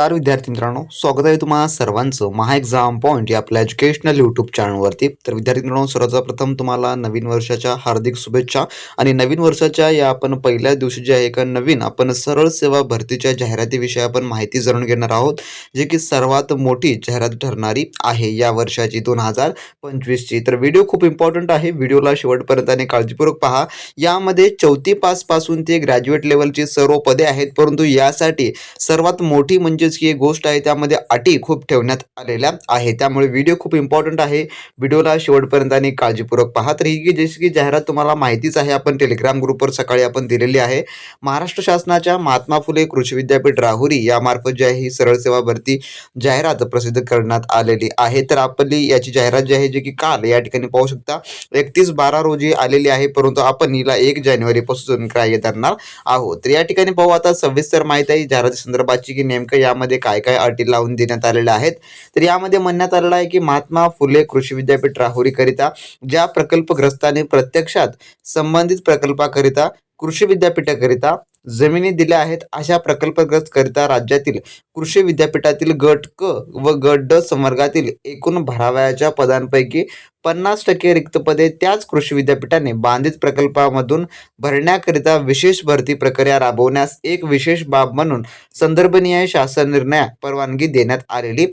नमस्कार विद्यार्थी मित्रांनो. स्वागत आहे तुम्हाला सर्वांचं महा एक्झाम पॉईंट या आपल्या एज्युकेशनल यूट्यूब चॅनलवरती तर विद्यार्थी मित्रांनो सर्वप्रथम तुम्हाला नवीन वर्षाच्या हार्दिक शुभेच्छा आणि नवीन वर्षाच्या या आपण पहिल्या दिवशी जे आहे का नवीन आपण सरळ सेवा भरतीच्या जाहिरातीविषयी आपण माहिती जाणून घेणार आहोत जे की सर्वात मोठी जाहिरात ठरणारी आहे या वर्षाची दोन हजार पंचवीसची. तर व्हिडिओ खूप इम्पॉर्टंट आहे. व्हिडिओला शेवटपर्यंत आणि काळजीपूर्वक पहा. यामध्ये चौथी पासपासून ते ग्रॅज्युएट लेवलची सर्व पदे आहेत. परंतु यासाठी सर्वात मोठी म्हणजे तसेच की एक गोष्ट आहे त्यामध्ये अटी खूप ठेवण्यात आलेल्या आहे त्यामुळे व्हिडिओ खूप इम्पॉर्टंट आहे. व्हिडिओला शेवटपर्यंत आणि काळजीपूर्वक पहा. तर ही की जशी की जाहिरात तुम्हाला माहितीच आहे आपण टेलिग्राम ग्रुपवर सकाळी आपण दिलेली आहे. महाराष्ट्र शासनाच्या महात्मा फुले कृषी विद्यापीठ राहुरी यामार्फत जी आहे ही सरळ सेवा भरती जाहिरात प्रसिद्ध करण्यात आलेली आहे. तर आपली याची जाहिरात जी आहे जी की काल या ठिकाणी पाहू शकता एकतीस बारा रोजी आलेली आहे. परंतु आपण हिला एक जानेवारीपासून ग्राह्य धरणार आहोत. तर या ठिकाणी पाहू आता सविस्तर माहिती आहे. जाहिराती संदर्भाची की नेमकं यामध्ये काय काय अटी लावून देण्यात आलेल्या आहेत? तर यामध्ये म्हणण्यात आलेलं आहे की महात्मा फुले कृषी विद्यापीठ राहुरीकरिता ज्या प्रकल्पग्रस्तांनी प्रत्यक्षात संबंधित प्रकल्पाकरिता कृषी विद्यापीठाकरिता जमिनी दिल्या आहेत अशा प्रकल्पग्रस्त करिता राज्यातील कृषी विद्यापीठातील गट क व गट ड संवर्गातील एकूण भरावयाच्या पदांपैकी पन्नास टक्के रिक्त पदे त्याच कृषी विद्यापीठाने बांधित प्रकल्पामधून भरण्याकरिता विशेष भरती प्रक्रिया राबवण्यास एक विशेष बाब म्हणून संदर्भनीय शासन निर्णय परवानगी देण्यात आलेली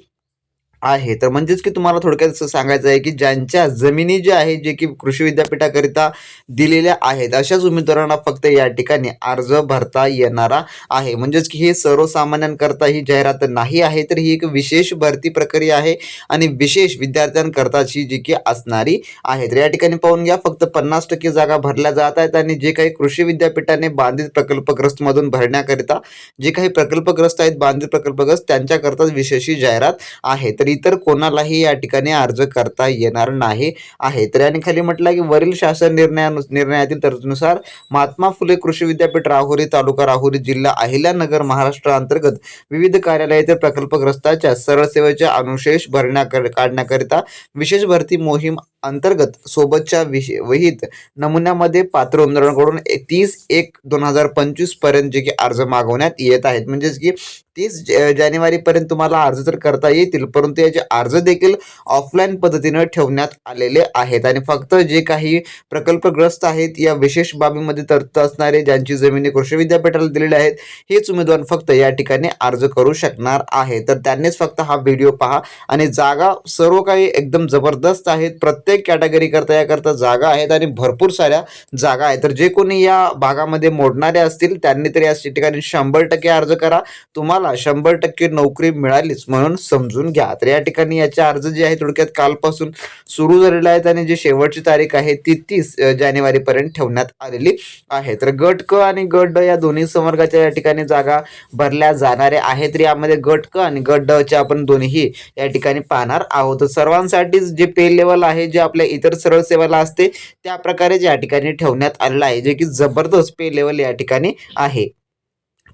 आहे. तर म्हणजेच की तुम्हाला थोडक्यात असं सांगायचं आहे की ज्यांच्या जमिनी ज्या आहेत जे की कृषी विद्यापीठाकरिता दिलेल्या आहेत अशाच उमेदवारांना फक्त या ठिकाणी अर्ज भरता येणारा आहे. म्हणजेच की हे सर्वसामान्यांकरता ही जाहिरात नाही आहे तर ही एक विशेष भरती प्रक्रिया आहे आणि विशेष विद्यार्थ्यांकरताची जी की असणारी आहे. तर या ठिकाणी पाहून घ्या फक्त पन्नास टक्के जागा भरल्या जात आहेत आणि जे काही कृषी विद्यापीठाने बांधित प्रकल्पग्रस्तमधून भरण्याकरिता जे काही प्रकल्पग्रस्त आहेत बांधित प्रकल्पग्रस्त त्यांच्याकरताच विशेष जाहिरात आहे. तर इतर कोणालाही या ठिकाणी अर्ज करता येणार नाही आहे. तर याने खाली म्हटलं की वरील शासन निर्णयानु निर्णयातील तरतुदीनुसार महात्मा फुले कृषी विद्यापीठ राहुरी तालुका राहुरी जिल्हा अहिल्यानगर महाराष्ट्र अंतर्गत विविध कार्यालयातील प्रकल्पग्रस्ताच्या सरळ सेवेच्या अनुशेष भरण्या काढण्याकरिता विशेष भरती मोहीम अंतर्गत सोबतच्या विश विहित नमुन्यामध्ये पात्र उमेदवारांकडून तीस एक दोन हजार पंचवीसपर्यंत जे की अर्ज मागवण्यात येत आहेत. म्हणजेच की तीस जानेवारीपर्यंत तुम्हाला अर्ज तर करता येतील परंतु याचे अर्ज देखील ऑफलाईन पद्धतीनं ठेवण्यात आलेले आहेत. आणि फक्त जे काही प्रकल्पग्रस्त आहेत या विशेष बाबीमध्ये तरत असणारे ज्यांची जमिनी कृषी विद्यापीठाला दिलेली आहेत हेच उमेदवार फक्त या ठिकाणी अर्ज करू शकणार आहे तर त्यांनीच फक्त हा व्हिडिओ पहा. आणि जागा सर्व काही एकदम जबरदस्त आहेत. प्रत्येक कॅटेगरी करता याकरता जागा आहेत आणि भरपूर साऱ्या जागा आहेत. तर जे कोणी या भागामध्ये मोडणारे असतील त्यांनी तर या ठिकाणी शंभर टक्के अर्ज करा. तुम्हाला शंभर टक्के नोकरी मिळालीच म्हणून समजून घ्या. तर या ठिकाणी याचे अर्ज जे आहे थोडक्यात कालपासून सुरू झालेले आहेत आणि जे शेवटची तारीख आहे ती तीस जानेवारीपर्यंत ठेवण्यात आलेली आहे. तर गट क आणि गट ड या दोन्ही संवर्गाच्या या ठिकाणी जागा भरल्या जाणाऱ्या आहेत. तर यामध्ये गट क आणि गट ड आपण दोन्ही या ठिकाणी पाहणार आहोत. सर्वांसाठीच जे पे लेवल आहे जे आपल्या इतर सरळ सेवाला असते त्या प्रकारे या ठिकाणी ठेवण्यात आलेलं आहे जे की जबरदस्त पे लेवल या ठिकाणी आहे.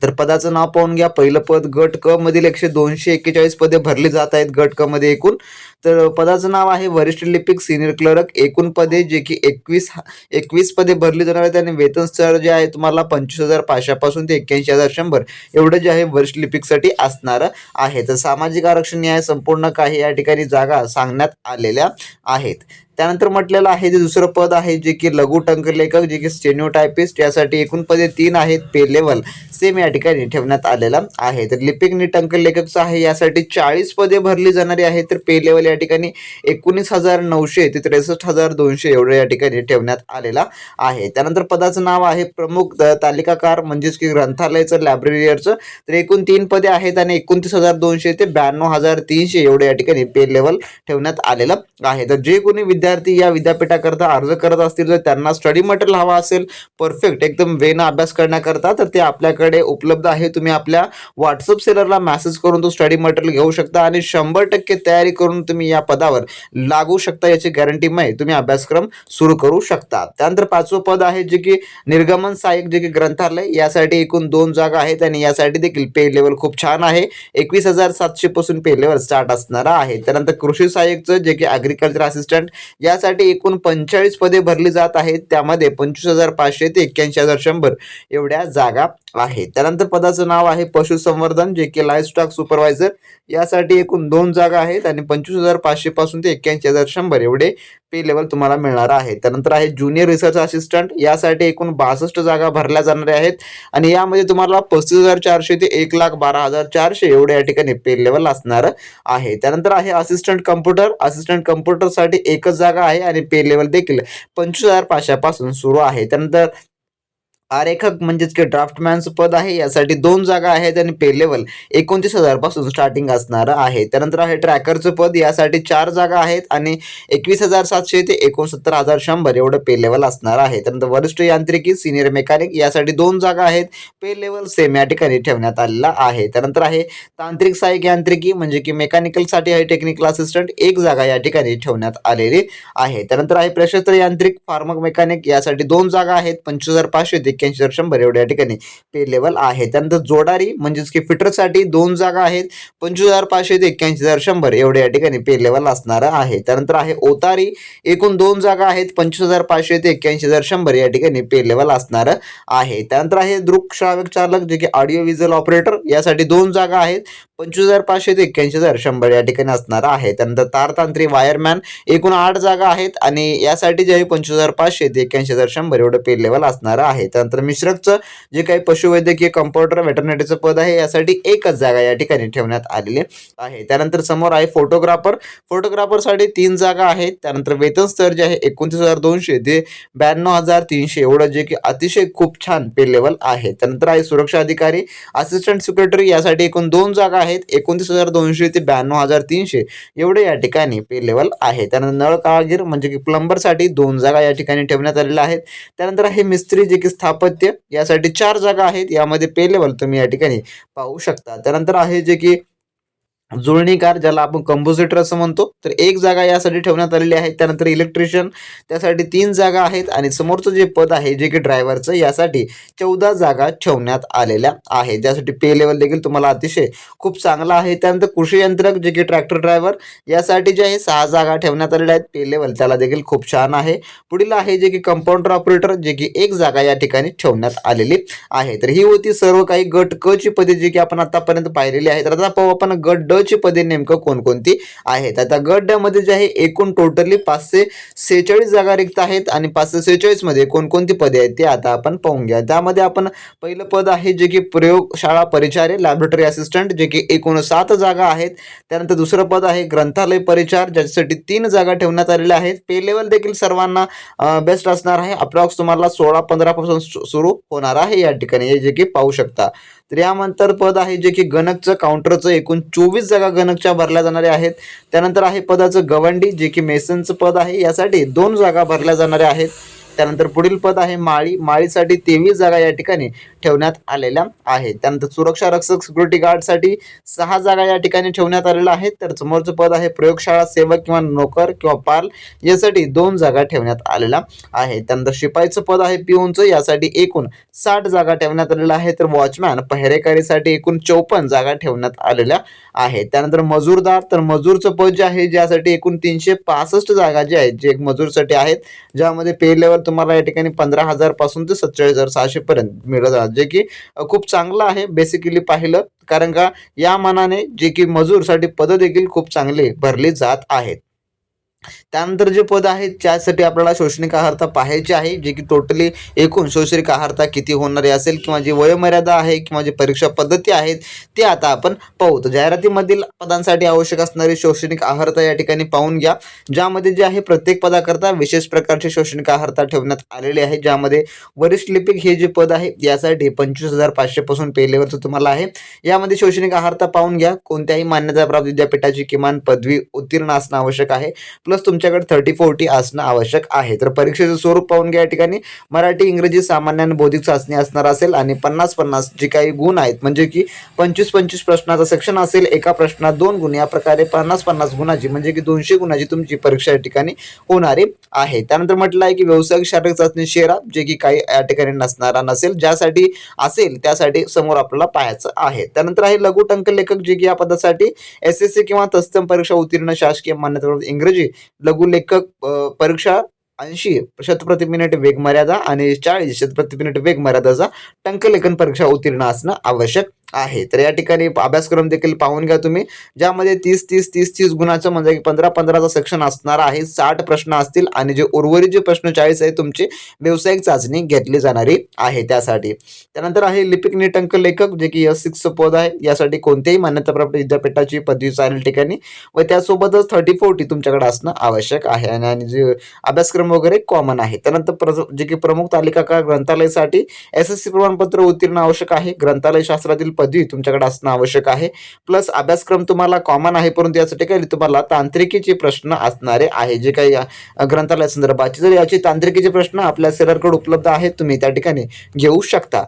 तर पदाचं नाव पाहून घ्या. पहिलं पद गट क मधील एकशे दोनशे एक्केचाळीस पदे भरली जात आहेत गट क मध्ये एकूण. तर पदाचं नाव आहे वरिष्ठ लिपिक सिनियर क्लर्क. एकूण पदे जे की एकवीस एकवीस पदे भरली जाणार आहेत आणि वेतन स्तर जे आहे तुम्हाला पंचवीस हजार पाचशेपासून ते एक्क्याऐंशी हजार शंभर एवढं जे आहे वरिष्ठ लिपिकसाठी असणार आहे. तर सामाजिक आरक्षण न्याय संपूर्ण काही या ठिकाणी जागा सांगण्यात आलेल्या आहेत. त्यानंतर म्हटलेलं आहे जे दुसरं पद आहे जे की लघु टंकलेखक जे की स्टेनिओटायपिस्ट यासाठी एकूण पदे तीन आहेत पे लेवल सेम या ठिकाणी ठेवण्यात आलेलं आहे. तर लिपिक आणि टंकलेखकचं आहे यासाठी चाळीस पदे भरली जाणारी आहेत तर पे लेवल या ठिकाणी एकोणीस हजार नऊशे ते त्रेसष्ट हजार दोनशे एवढं या ठिकाणी ठेवण्यात आलेला आहे. त्यानंतर पदाचं नाव आहे प्रमुख तालिकाकार म्हणजेच की ग्रंथालयाचं लायब्ररीयरचं तर एकूण तीन पदे आहेत आणि एकोणतीस हजार दोनशे ते ब्याण्णव हजार तीनशे एवढे या ठिकाणी पे लेवल ठेवण्यात आलेलं आहे. तर जे कोणी विद्यार्थी या विद्यापीठाकरता अर्ज करत असतील तर त्यांना स्टडी मटेरियल हवा असेल परफेक्ट एकदम वेनं अभ्यास करण्याकरता तर ते आपल्याकडे उपलब्ध आहे. तुम्ही आपल्या व्हॉट्सअप सेलरला मेसेज करून तो स्टडी मटेरियल घेऊ शकता आणि शंभर टक्के तयारी करून तुम्ही तुम्ही या पदावर लागू शकता याची गॅरंटीमय तुम्ही अभ्यासक्रम सुरू करू शकता. त्यानंतर पाचवं पद आहे जे की निर्गमन सहाय्यक जे की ग्रंथालय यासाठी एकूण दोन जागा आहेत आणि यासाठी देखील पे लेवल खूप छान आहे. एकवीस हजार सातशे पासून पे लेवल स्टार्ट असणारा आहे. त्यानंतर कृषी सहाय्यकचं जे की ॲग्रिकल्चर असिस्टंट यासाठी एकूण पंचेचाळीस पदे भरली जात आहेत. त्यामध्ये पंचवीस हजार पाचशे ते एक्क्याऐंशी हजार शंभर एवढ्या जागा आहे त्यानंतर पदाचं नाव आहे पशुसंवर्धन जे की लाईफ स्टॉक सुपरवायझर यासाठी एकूण दोन जागा आहेत आणि पंचवीस हजार पाचशे पासून ते एक्क्याऐंशी हजार शंभर एवढे पे लेवल तुम्हाला मिळणार आहे. त्यानंतर आहे ज्युनियर रिसर्च असिस्टंट यासाठी एकूण बासष्ट जागा भरल्या जाणाऱ्या आहेत. आणि यामध्ये तुम्हाला पस्तीस हजार चारशे ते एक लाख बारा हजार चारशे एवढे या ठिकाणी पे लेवल असणार आहे. त्यानंतर आहे असिस्टंट कम्प्युटर असिस्टंट कम्प्युटरसाठी एकच जागा आहे आणि पे लेवल देखील पंचवीस हजार पाचशेपासून सुरू आहे. त्यानंतर आरेखक म्हणजेच की ड्राफ्टमॅनचं पद आहे यासाठी दोन जागा आहेत आणि पे लेवल एकोणतीस हजारपासून स्टार्टिंग असणारं आहे. त्यानंतर आहे ट्रॅकरचं पद यासाठी चार जागा आहेत आणि एकवीस हजार सातशे ते एकोणसत्तर हजार शंभर एवढं पे लेवल असणार आहे. त्यानंतर वरिष्ठ यांत्रिकी सिनियर मेकॅनिक यासाठी दोन जागा आहेत पे लेवल सेम या ठिकाणी ठेवण्यात आलेला आहे. त्यानंतर आहे तांत्रिक सहाय्यक यांत्रिकी म्हणजे की मेकॅनिकलसाठी आहे टेक्निकल असिस्टंट एक जागा या ठिकाणी ठेवण्यात आलेली आहे. त्यानंतर आहे प्रशस्त्र यांत्रिक फार्मक मेकॅनिक यासाठी दोन जागा आहेत पंचवीस हजार पाचशे ते एक्क्याऐंशी हजार शंभर एवढ्या ठिकाणी पे लेवल आहे. त्यानंतर जोडारी म्हणजेच की फिटरसाठी दोन जागा आहेत. पंचवीस हजार पाचशे ते एक्क्याऐंशी हजार शंभर एवढ्या ठिकाणी पे लेवल असणार आहे. त्यानंतर आहे ओतारी. एकूण दोन जागा आहेत. पंचवीस हजार पाचशे ते एक्क्याऐंशी हजार शंभर या ठिकाणी पे लेवल असणार आहे. त्यानंतर आहे दृक श्रावक चालक जे की ऑडिओ व्हिज्युअल ऑपरेटर यासाठी दोन जागा आहेत. पंचवीस हजार पाचशे ते एक्क्याऐंशी हजार शंभर या ठिकाणी असणार आहे. त्यानंतर तारतांत्रिक वायरमॅन एकूण आठ जागा आहेत आणि यासाठी जे आहे पंचवीस हजार पाचशे ते एक्क्याऐंशी हजार शंभर एवढं पे लेवल असणार आहे. त्यानंतर मिश्रकचं जे काही पशुवैद्यकीय कम्पाउंडर वेटरनरीचं पद आहे यासाठी एकच जागा या ठिकाणी ठेवण्यात आलेली आहे. त्यानंतर समोर आहे फोटोग्राफर फोटोग्राफरसाठी तीन जागा आहेत. त्यानंतर वेतन स्तर जे आहे एकोणतीस हजार दोनशे ते ब्याण्णव हजार तीनशे. एवढं जे की अतिशय खूप छान पे लेवल आहे. त्यानंतर आहे सुरक्षा अधिकारी. असिस्टंट सेक्रेटरी यासाठी एकूण दोन जागा आहेत. एकोणतीस हजार दोनशे ते ब्याण्णव हजार तीनशे एवढे या ठिकाणी पे लेवल आहे. त्यानंतर नळ काळगीर म्हणजे की प्लंबरसाठी दोन जागा या ठिकाणी ठेवण्यात आलेल्या आहेत. त्यानंतर आहे मिस्त्री जे की स्थापत्य यासाठी चार जागा आहेत. यामध्ये पे लेवल तुम्ही या ठिकाणी पाहू शकता. त्यानंतर आहे जे की जुळणीकार ज्याला आपण कंपोजिटर असं म्हणतो तर एक जागा यासाठी ठेवण्यात आलेली आहे. त्यानंतर इलेक्ट्रिशियन त्यासाठी तीन जागा आहेत आणि समोरचं जे पद आहे जे की ड्रायव्हरचं यासाठी चौदा जागा ठेवण्यात आलेल्या आहे ज्यासाठी पे लेवल देखील तुम्हाला अतिशय खूप चांगला आहे. त्यानंतर कृषी यंत्रक जे की ट्रॅक्टर ड्रायव्हर यासाठी जे आहे सहा जागा ठेवण्यात आलेल्या आहेत. पे लेवल त्याला देखील खूप छान आहे. पुढील आहे जे की कंपाऊंडर ऑपरेटर जे की एक जागा या ठिकाणी ठेवण्यात आलेली आहे. तर ही होती सर्व काही गट क ची पदे जी की आपण आतापर्यंत पाहिलेली आहेत. तर आता पाहू आपण गट ड ची पदे नेमकं कोणकोणती आहेत? आता गट ड मध्ये जे आहे एकूण टोटली पाचशे सेहेचाळीस जागा रिक्त आहेत आणि पाचशे सेहेचाळीसमध्ये कोणकोणती पदे आहेत ते आता आपण पाहून घ्या. त्यामध्ये आपण पहिलं पद आहे जे की प्रयोगशाळा परिचारे लॅबोरेटरी असिस्टंट जे की एकूण सात जागा आहेत. त्यानंतर दुसरं पद आहे ग्रंथालय परिचार ज्याच्यासाठी तीन जागा ठेवण्यात आलेल्या आहेत. पे लेवल देखील सर्वांना बेस्ट असणार आहे. अप्रॉक्स तुम्हाला सोळा पंधरापासून सु- सुरू होणार आहे या ठिकाणी हे जे की पाहू शकता. तर यानंतर पद आहे जे की गणकचं काउंटरचं एकूण चोवीस जागा गणकच्या भरल्या जाणाऱ्या आहेत. त्यानंतर आहे पदाचं गवंडी जे की मेसनचं पद आहे. यासाठी दोन जागा भरल्या जाणाऱ्या आहेत. त्यानंतर पुढील पद आहे माळी. माळीसाठी तेवीस जागा या ठिकाणी ठेवण्यात आलेल्या आहेत. त्यानंतर सुरक्षा रक्षक सिक्युरिटी गार्डसाठी सहा जागा या ठिकाणी ठेवण्यात आलेल्या आहेत. तर समोरचं पद आहे प्रयोगशाळा सेवक किंवा नोकर किंवा पाल यासाठी दोन जागा ठेवण्यात आलेल्या आहे त्यानंतर शिपाईचं पद आहे पिऊनचं यासाठी एकूण साठ जागा ठेवण्यात आलेल्या आहे तर वॉचमॅन पहरेकरीसाठी एकूण चौपन्न जागा ठेवण्यात आलेल्या आहेत. त्यानंतर मजूरदार तर मजूरचं पद जे आहे ज्यासाठी एकूण तीनशे पासष्ट जागा जे आहेत जे एक मजूरसाठी आहेत ज्यामध्ये पे लेवल तुम्हाला या ठिकाणी पंधरा हजारपासून ते सत्तेचाळीस हजार सहाशे पर्यंत मिळत आहे जे की खूप चांगलं आहे बेसिकली पाहिलं कारण का या मानाने जे की मजूरसाठी पदं देखील खूप चांगली भरली जात आहेत. त्यानंतर जे पद आहेत त्यासाठी आपल्याला शैक्षणिक आहारता पाहायची आहे जे की टोटली एकूण शैक्षणिक आहारता किती होणारी असेल किंवा जी वयोमर्यादा आहे किंवा जी परीक्षा पद्धती आहेत ते आता आपण पाहू. तर जाहिरातीमधील पदांसाठी आवश्यक असणारी शैक्षणिक आहारता या ठिकाणी पाहून घ्या ज्यामध्ये जे आहे प्रत्येक पदाकरता विशेष प्रकारचे शैक्षणिक आहारता ठेवण्यात आलेली आहे ज्यामध्ये वरिष्ठ लिपिक हे जे पद आहे यासाठी पंचवीस हजार पाचशेपासून पासून पे तुम्हाला आहे. यामध्ये शैक्षणिक आहारता पाहून घ्या कोणत्याही मान्यताप्राप्त विद्यापीठाची किमान पदवी उत्तीर्ण असणं आवश्यक आहे. प्लस तुमच्याकडे थर्टी फोर्टी असणं आवश्यक आहे. तर परीक्षेचं स्वरूप पाहून घ्या या ठिकाणी. मराठी इंग्रजी सामान्य आणि बौद्धिक चाचणी असणार असेल आणि पन्नास पन्नास जे काही गुण आहेत म्हणजे की पंचवीस पंचवीस प्रश्नाचं सेक्शन असेल एका प्रश्नात दोन गुण या प्रकारे पन्नास पन्नास गुणाची म्हणजे की दोनशे गुणाची तुमची परीक्षा या ठिकाणी होणारी आहे. त्यानंतर म्हटलं आहे की व्यावसायिक शारीरिक चाचणी शेरा जे की काही या ठिकाणी नसणारा नसेल ज्यासाठी असेल त्यासाठी समोर आपल्याला पाहायचं आहे. त्यानंतर आहे लघु टंक लेखक जे की या पदासाठी एस एस सी किंवा तत्सम परीक्षा उत्तीर्ण शासकीय मान्यता इंग्रजी लघुलेखक परीक्षा ऐंशी शत प्रति मिनिट वेग मर्यादा आणि चाळीस शत प्रति मिनिट वेग मर्यादाचा टंकलेखन परीक्षा उत्तीर्ण असणं आवश्यक. आहे. तर या ठिकाणी अभ्यासक्रम देखील पाहून घ्या तुम्ही ज्यामध्ये तीस तीस तीस तीस गुणाचं म्हणजे पंधरा पंधराचा सेक्शन असणार आहे. साठ प्रश्न असतील आणि जे उर्वरित जे प्रश्न चाळीस आहे तुमची व्यावसायिक चाचणी घेतली जाणारी आहे त्यासाठी. त्यानंतर आहे लिपिक निटंक लेखक जे की एस सिक्स पद आहे. यासाठी कोणत्याही मान्यताप्राप्त विद्यापीठाची पदवी चालेल ठिकाणी. व त्यासोबतच थर्टी फोर्टी तुमच्याकडे असणं आवश्यक आहे. आणि आणि जे अभ्यासक्रम वगैरे कॉमन आहे. त्यानंतर प्र जे की प्रमुख तालिका का ग्रंथालयासाठी एस एस सी प्रमाणपत्र उत्तीर्ण आवश्यक आहे. ग्रंथालय शास्त्रातील पदवी तुमच्याकडे असणं आवश्यक आहे. प्लस अभ्यासक्रम तुम्हाला कॉमन आहे परंतु यासाठी काही तुम्हाला तांत्रिकीचे प्रश्न असणारे आहे. जे काही अ, ग्रंथालय संदर्भाचे जर याचे तांत्रिकीचे प्रश्न आपल्या सेलरकडे उपलब्ध आहेत तुम्ही त्या ठिकाणी घेऊ शकता.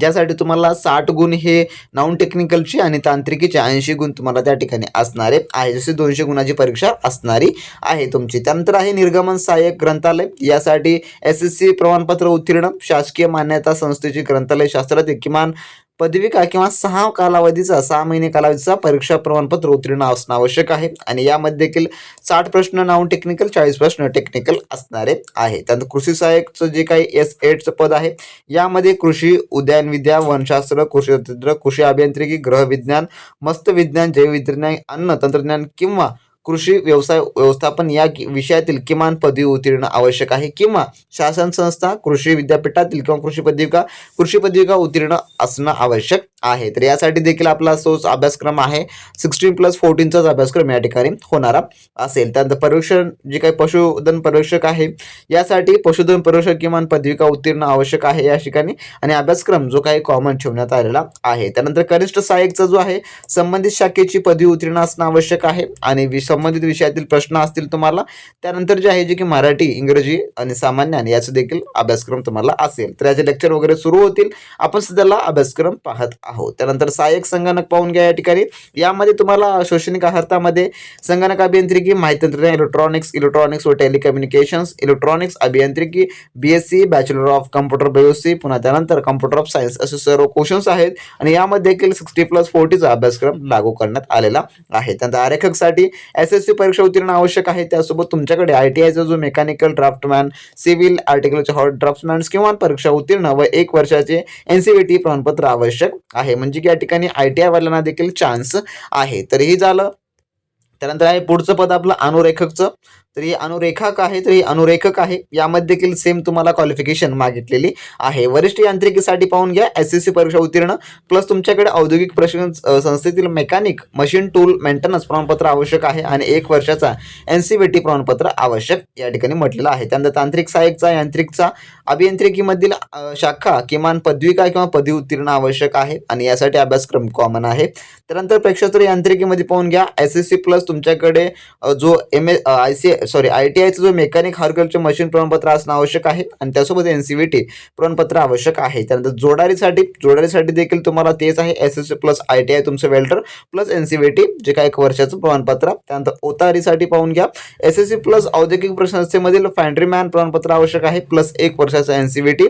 ज्यासाठी तुम्हाला साठ गुण हे नॉन टेक्निकलचे आणि तांत्रिकीचे ऐंशी गुण तुम्हाला त्या ठिकाणी असणारे आहे. जसे दोनशे गुणाची परीक्षा असणारी आहे तुमची. त्यानंतर आहे निर्गमन सहाय्यक ग्रंथालय. यासाठी एस एस सी प्रमाणपत्र उत्तीर्ण शासकीय मान्यता संस्थेची ग्रंथालय शास्त्रातील किमान पदविका किंवा सहा कालावधीचा सहा महिने कालावधीचा परीक्षा प्रमाणपत्र उत्तीर्ण असणं आवश्यक आहे. आणि यामध्ये देखील साठ प्रश्न नॉन टेक्निकल चाळीस प्रश्न टेक्निकल असणारे आहे. त्यानंतर कृषी सहाय्यकचं जे काही एस एडचं पद आहे यामध्ये कृषी उद्यानविद्या वनशास्त्र कृषी तंत्र कृषी अभियांत्रिकी ग्रहविज्ञान मस्त विज्ञान जैवविज्ञान अन्न तंत्रज्ञान किंवा कृषी व्यवसाय व्यवस्थापन या विषयातील किमान पदवी उत्तीर्ण आवश्यक आहे किंवा शासन संस्था कृषी विद्यापीठातील किंवा कृषी पदविका कृषी पदविका उत्तीर्ण असणं आवश्यक. आहे. तर यासाठी देखील आपला तोच अभ्यासक्रम आहे. सिक्स्टीन प्लस फोर्टीनचाच अभ्यासक्रम या ठिकाणी होणारा असेल. त्यानंतर पर्यवेक्षण जे काही पशुधन पर्यवेक्षक आहे यासाठी पशुधन पर्यवेक्षक किमान पदविका उत्तीर्ण आवश्यक आहे या ठिकाणी. आणि अभ्यासक्रम जो काही कॉमन ठेवण्यात आलेला आहे. त्यानंतर कनिष्ठ सहाय्यकचा जो आहे संबंधित शाखेची पदवी उत्तीर्ण असणं आवश्यक आहे. आणि वि- संबंधित विषयातील प्रश्न असतील तुम्हाला त्यानंतर जे आहे जे की मराठी इंग्रजी आणि सामान्य आणि याचं देखील अभ्यासक्रम तुम्हाला असेल. तर याचे लेक्चर वगैरे सुरू होतील. आपण सध्याला अभ्यासक्रम पाहत आहोत त्यानंतर सहाय्यक संगणक पाहून घ्या या ठिकाणी. यामध्ये तुम्हाला शैक्षणिक आहारामध्ये संगणक अभियांत्रिकी माहिती तंत्रज्ञान इलेक्ट्रॉनिक्स इलेक्ट्रॉनिक्स व टेलिकम्युनिकेशन्स इलेक्ट्रॉनिक्स अभियांत्रिकी B S C bachelor of computer बायोसी पुन्हा त्यानंतर कम्प्युटर ऑफ सायन्स असे सर्व क्वेश्चन्स आहेत. आणि यामध्ये देखील सिक्स्टी प्लस फोर्टीचा अभ्यासक्रम लागू करण्यात आलेला आहे. त्यानंतर आरेखकसाठी एस एस सी परीक्षा उत्तीर्ण आवश्यक आहे. त्यासोबत तुमच्याकडे आय टी आयचा जो मेकॅनिकल ड्राफ्टमॅन सिव्हिल आर्टिकलचे हॉट ड्राफ्टमॅन्स किंवा परीक्षा उत्तीर्ण व एक वर्षाचे एन सी टी प्रमाणपत्र आवश्यक आहे. म्हणजे की या ठिकाणी आय टी आय वाल्यांना देखील चान्स आहे. तर हे झालं. त्यानंतर आहे पुढचं पद आपलं अनुरेखकचं. तर ही अनुरेखक आहे तर ही अनुरेखक आहे. यामध्ये देखील सेम तुम्हाला क्वालिफिकेशन मागितलेली आहे. वरिष्ठ यांत्रिकीसाठी पाहून घ्या एस एस सी परीक्षा उत्तीर्ण प्लस तुमच्याकडे औद्योगिक प्रशिक्षण संस्थेतील मेकॅनिक मशीन टूल मेंटेनन्स प्रमाणपत्र आवश्यक आहे आणि एक वर्षाचा एन सी टी प्रमाणपत्र आवश्यक या ठिकाणी म्हटलेलं आहे. त्यानंतर तांत्रिक सहाय्यकचा यांत्रिकचा अभियांत्रिकीमधील शाखा किमान पदविका किंवा पदवी उत्तीर्ण आवश्यक आहे आणि यासाठी अभ्यासक्रम कॉमन आहे. त्यानंतर प्रेक्षास्त्र यांत्रिकीमध्ये पाहून घ्या एस एस सी प्लस तुमच्याकडे जो M A I C sorry I T आयचं जो मेकॅनिक हॉर्कल्चर मशीन प्रमाणपत्र असणं आवश्यक आहे आणि त्यासोबत एन सी व्ही टी प्रमाणपत्र आवश्यक आहे. त्यानंतर जोडारीसाठी जोडारीसाठी देखील तुम्हाला तेच आहे S S C plus I T I तुमचं welder plus N C V T जे काय एक वर्षाचं प्रमाणपत्र. त्यानंतर ओतारीसाठी पाहून घ्या. एस एस सी प्लस औद्योगिक प्रशंसेमधील फॅन्ड्रीमॅन प्रमाणपत्र आवश्यक आहे प्लस एक वर्षाचं एन सी व्ही टी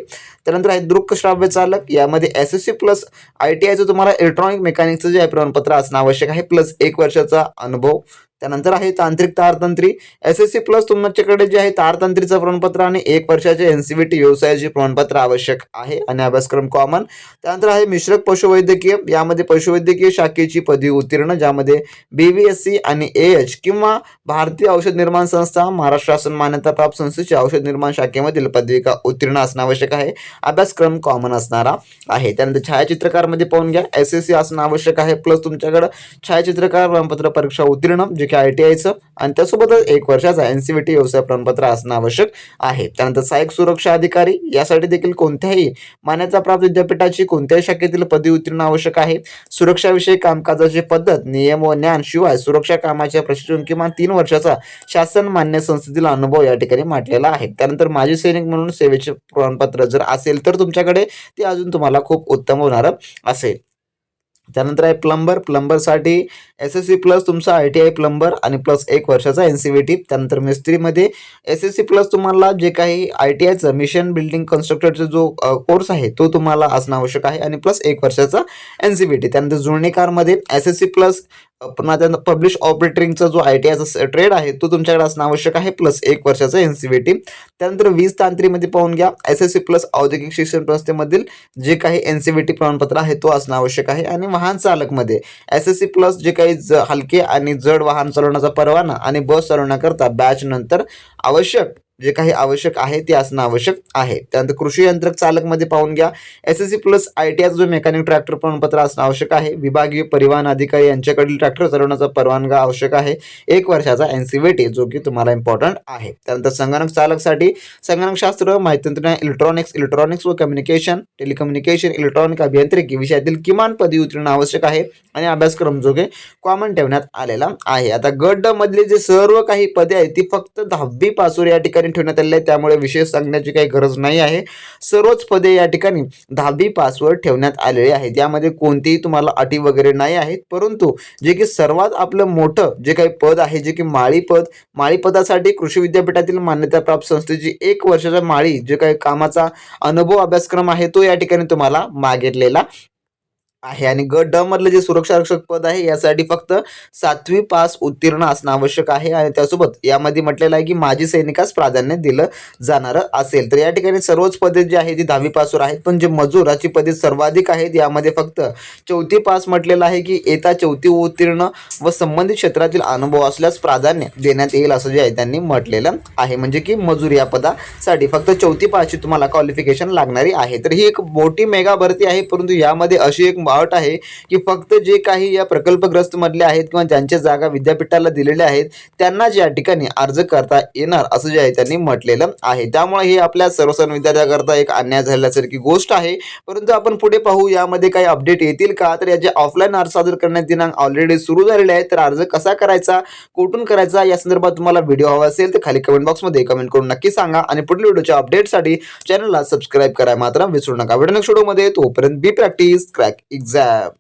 त्यानंतर आहे दृक्श्राव्य चालक यामध्ये S S C plus I T आयचं तुम्हाला इलेक्ट्रॉनिक मेकॅनिकचं जे आहे प्रमाणपत्र असणं आवश्यक आहे प्लस एक वर्षाचा अनुभव. त्यानंतर आहे तांत्रिक तारतंत्री. एस एस सी प्लस तुमच्याकडे जे आहे तारतंत्रीचं प्रमाणपत्र आणि एक वर्षाचे एन सी व्ही टी व्यवसायाचे प्रमाणपत्र आवश्यक आहे आणि अभ्यासक्रम कॉमन त्यानंतर आहे मिश्रक पशुवैद्यकीय. यामध्ये पशुवैद्यकीय शाखेची पदवी उत्तीर्ण ज्यामध्ये बी व्ही एस सी आणि ए एच किंवा भारतीय औषध निर्माण संस्था महाराष्ट्र शासन मान्यताप्राप्त संस्थेची औषध निर्माण शाखेमधील पदविका उत्तीर्ण असणं आवश्यक आहे. अभ्यासक्रम कॉमन असणारा आहे. त्यानंतर छायाचित्रकारमध्ये पाहून घ्या. एस एस सी असणं आवश्यक आहे. प्लस तुमच्याकडं छायाचित्रकार प्रमाणपत्र परीक्षा उत्तीर्ण जे वार्षिक आय टी आयचं आणि त्यासोबतच एक वर्षाचा एन सी बी टी व्यवसाय प्रमाणपत्र असणं आवश्यक आहे. त्यानंतर सहाय्यक सुरक्षा अधिकारी यासाठी देखील कोणत्याही मान्यता प्राप्त विद्यापीठाची कोणत्याही शाखेतील पदवी उत्तीर्ण आवश्यक आहे. सुरक्षाविषयी कामकाजाची पद्धत नियम व ज्ञान शिवाय सुरक्षा कामाच्या प्रशिक्षण किमान तीन वर्षाचा शासन मान्य संस्थेतील अनुभव या ठिकाणी म्हटलेला आहे. त्यानंतर माजी सैनिक म्हणून सेवेचे प्रमाणपत्र जर असेल तर तुमच्याकडे ते अजून तुम्हाला खूप उत्तम होणार असेल. त्यानंतर आहे प्लंबर. प्लंबरसाठी एस एस सी प्लस तुमचा आय टी आय प्लंबर आणि प्लस एक वर्षाचा एन सी बी टी त्यानंतर मिस्त्रीमध्ये एस एस सी प्लस तुम्हाला जे काही आय टी आयचं मिशन बिल्डिंग कन्स्ट्रक्टरचा जो कोर्स आहे तो तुम्हाला असणं आवश्यक आहे. आणि प्लस एक वर्षाचा एन सी बी टी त्यानंतर जुळणीकारमध्ये एस एस सी प्लस पुन्हा त्यानंतर पब्लिश ऑपरेटरिंगचा जो आय टी आयचा ट्रेड आहे तो तुमच्याकडे असणं आवश्यक आहे. प्लस एक वर्षाचा एन सी बी टी त्यानंतर वीज तांत्रिकमध्ये पाहून घ्या. एस एस सी प्लस औद्योगिक शिक्षण संस्थेमधील जे काही एन सी बी टी प्रमाणपत्र आहे तो असणं आवश्यक आहे. आणि वाहन चालकमध्ये एस एस सी प्लस जे काही ज हलके आणि जड वाहन चालवण्याचा परवाना आणि बस चालवण्याकरता बॅच नंतर आवश्यक जे काही आवश्यक आहे ते असणं आवश्यक आहे. त्यानंतर कृषी यंत्रक चालकमध्ये पाहून घ्या. S S C plus I T जो मेकॅनिक ट्रॅक्टर प्रमाणपत्र असणं आवश्यक आहे. विभागीय परिवहन अधिकारी यांच्याकडील ट्रॅक्टर चालवण्याचा परवानगा आवश्यक आहे. एक वर्षाचा एन सी बी टी जो की तुम्हाला इम्पॉर्टंट आहे. त्यानंतर संगणक चालकसाठी संगणकशास्त्र माहिती तंत्रज्ञान इलेक्ट्रॉनिक्स इलेक्ट्रॉनिक्स व कम्युनिकेशन टेलिकम्युनिकेशन इलेक्ट्रॉनिक अभियांत्रिकी विषयातील किमान पदवी उत्तीर्ण आवश्यक आहे आणि अभ्यासक्रम जो की कॉमन ठेवण्यात आलेला आहे. आता गट मधले जे सर्व काही पदे आहेत ती फक्त दहावी पासून या ठिकाणी ठेवण्यात आले आहे. त्यामुळे विशेष सांगण्याची काही गरज नाही आहे. सर्वच पदे या ठिकाणी दहावी पासवर ठेवण्यात आलेली आहेत. यामध्ये कोणतीही तुम्हाला अटी वगैरे नाही आहेत. परंतु जे की सर्वात आपलं मोठं जे काही पद आहे जे की माळी पद माळी पदासाठी कृषी विद्यापीठातील मान्यताप्राप्त संस्थेची एक वर्षाचा माळी जे काही कामाचा अनुभव अभ्यासक्रम आहे तो या ठिकाणी तुम्हाला मागितलेला आहे. आणि गट ड मधलं जे सुरक्षा रक्षक पद आहे यासाठी फक्त सातवी पास उत्तीर्ण असणं आवश्यक आहे. आणि त्यासोबत यामध्ये म्हटलेलं आहे की माजी सैनिकास प्राधान्य दिलं जाणार असेल. तर या ठिकाणी सर्वच पदे जी आहे ती दहावी पासवर आहेत. पण जे मजुराची पदे सर्वाधिक आहेत यामध्ये फक्त चौथी पास म्हटलेलं आहे की येता चौथी उत्तीर्ण व संबंधित क्षेत्रातील अनुभव असल्यास प्राधान्य देण्यात येईल असं जे आहे त्यांनी म्हटलेलं आहे. म्हणजे की मजूर या पदासाठी फक्त चौथी पासची तुम्हाला क्वालिफिकेशन लागणारी आहे. तर ही एक मोठी मेगा भरती आहे. परंतु यामध्ये अशी एक अट आहे की फक्त जे काही या प्रकल्पग्रस्त मधले आहेत किंवा ज्यांच्या जागा विद्यापीठाला दिलेल्या आहेत त्यांनाच या ठिकाणी अर्ज करता येणार असं जे आहे त्यांनी म्हटलेलं आहे. त्यामुळे हे आपल्या सर्वसाधारण विद्यार्थ्याकरता एक अन्याय झाल्यासारखी गोष्ट आहे. परंतु आपण पुढे पाहू यामध्ये काही अपडेट येतील का? तर याचे ऑफलाईन अर्ज सादर करण्यात दिनांक ऑलरेडी सुरू झालेले आहेत. तर अर्ज कसा करायचा कुठून करायचा या संदर्भात तुम्हाला व्हिडिओ हवा असेल तर खाली कमेंट बॉक्समध्ये कमेंट करून नक्की सांगा. आणि पुढील व्हिडिओच्या अपडेटसाठी चॅनलला सबस्क्राईब करायला मात्र विसरू नका. व्हिडिओ नेक्स्ट व्हिडिओमध्ये तोपर्यंत बी प्रॅक्टिस क्रॅक एक्झॅम